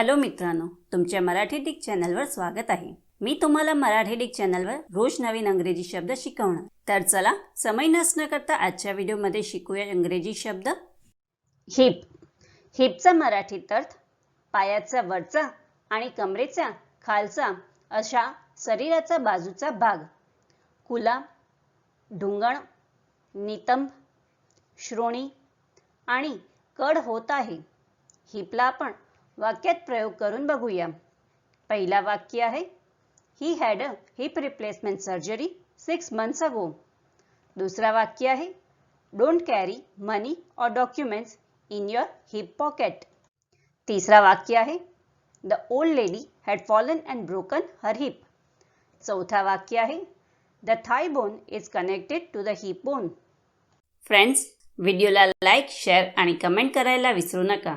Hello मित्रांनो तुमच्या Marathi Dick चॅनलवर स्वागत आहे. मी तुम्हाला मराठी डिक चॅनलवर रोज नवीन अंग्रेजी शब्द शिकवणार. तर चला समय नसणं करता आजच्या व्हिडिओमध्ये शिकूया इंग्रजी शब्द. हिप. हिपचा मराठीत अर्थ पायाचा वरचा आणि कमरेचा खालचा अशा शरीराचा बाजूचा भाग. कुला ढुंगण नितंब श्रोणी आणि कड होत आहे. हिपला आपण वाक्यात प्रयोग करून बघूया. पहिला वाक्य आहे he had a hip replacement surgery six months ago दुसरा वाक्य आहे डोंट कॅरी मनी और documents in your hip pocket तिसरा वाक्य आहे the old lady had fallen and broken her hip चौथा वाक्य आहे the thigh bone is connected to the hip bone friends व्हिडिओला लाईक शेअर आणि कमेंट करायला विसरू नका.